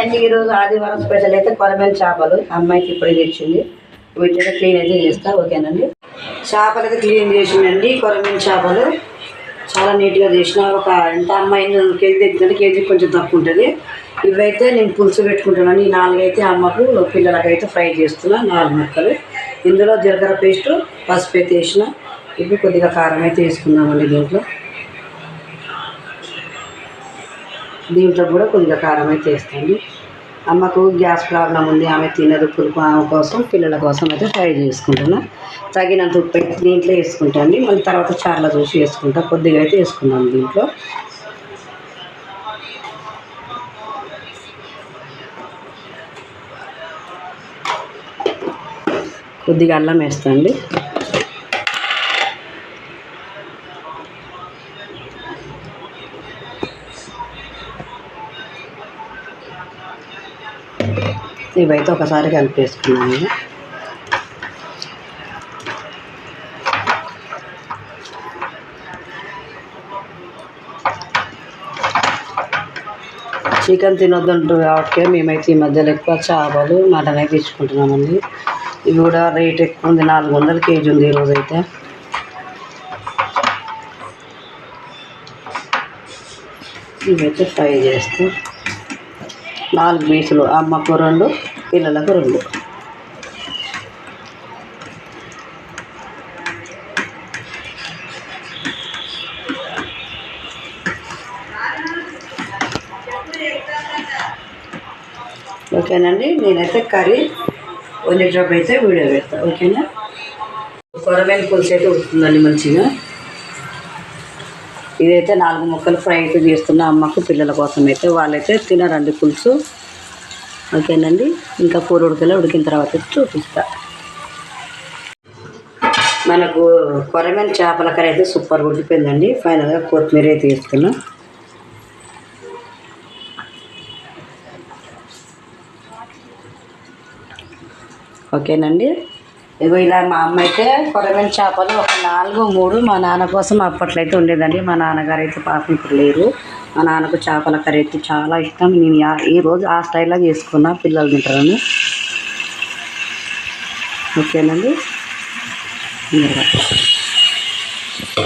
అండి ఈరోజు ఆదివారం స్పెషల్ అయితే కొరమేలు చేపలు. అమ్మాయికి ఇప్పుడే తెచ్చింది. వీటిని క్లీన్ అయితే చేస్తా ఓకేనండి? చేపలు అయితే క్లీన్ చేసిందండి కొరమేలు చేపలు. చాలా నీట్గా చేసిన ఒక ఎంత అమ్మాయి కేజీ తెచ్చిందంటే కేజీ కొంచెం తక్కువ ఉంటుంది. ఇవైతే నేను పులుసు పెట్టుకుంటున్నాను ఈ నాలుగైతే అమ్మకు పిల్లలకైతే ఫ్రై చేస్తున్నా నాలుగు ముక్కలు. ఇందులో జీలకర్ర పేస్టు పసుపు అయితే వేసిన. ఇవి కొద్దిగా కారం అయితే వేసుకుందామండి దీంట్లో. దీంట్లో కూడా కొద్దిగా కారం అయితే వేస్తాను అమ్మకు గ్యాస్ ప్రాబ్లం ఉంది ఆమె తినదు పులుపు ఆమె కోసం పిల్లల కోసం అయితే ఫ్రై చేసుకుంటున్నా. తగినంత ఉప్పు పెట్టి దీంట్లో వేసుకుంటాను. మళ్ళీ తర్వాత చార్ల చూసి వేసుకుంటా. కొద్దిగా అయితే వేసుకున్నాం దీంట్లో. కొద్దిగా అల్లం వేస్తాండి. ఇవైతే ఒకసారి కలిపేసుకున్నాను. చికెన్ తినొద్దంటారు కాబట్టి మేమైతే ఈ మధ్యలో ఎక్కువ చేపలు మటన్ అయితే తెచ్చుకుంటున్నామండి ఇవి కూడా రేట్ ఎక్కువ ఉంది నాలుగు వందల కేజీ ఉంది ఈరోజు అయితే ఇవైతే ఫ్రై చేస్తాం నాలుగు పీసులు అమ్మకు రెండు పిల్లలకు రెండు. ఓకేనండి నేనైతే కర్రీ వండేటప్పుడు అయితే వీడియో పెడతాను ఓకేనా? కొరమైన పులుసు అయితే ఉడుతుందండి మంచిగా. ఇదైతే నాలుగు ముక్కలు ఫ్రై అయితే చేస్తున్న అమ్మకు పిల్లల కోసం అయితే. వాళ్ళైతే తినరండి పులుసు. ఓకేనండి? ఇంకా కూర ఉడకలే ఉడికిన తర్వాత చూపిస్తా. మనకు కొరమైన చేపల కర్రీ అయితే సూపర్ ఉడికిపోయిందండి. ఫైనల్గా కొత్తిమీర అయితే వేస్తున్నాం. ఓకేనండి? ఇగో ఇలా మా అమ్మ అయితే కొరమేల చేపలు ఒక నాలుగు మూడు మా నాన్న కోసం అప్పట్లో అయితే ఉండేదండి. మా నాన్నగారు అయితే పాపం ఇప్పుడు లేరు. మా నాన్నకు చేపల కర్రీ అయితే చాలా ఇష్టం. నేను ఈరోజు ఈ రోజు ఆ స్టైల్లో చేసుకున్నా పిల్లలు తింటారని. ఓకేనండి?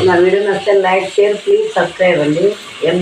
నా వీడియో నచ్చితే లైక్ షేర్ ప్లీజ్ సబ్స్క్రైబ్ అండి. ఎం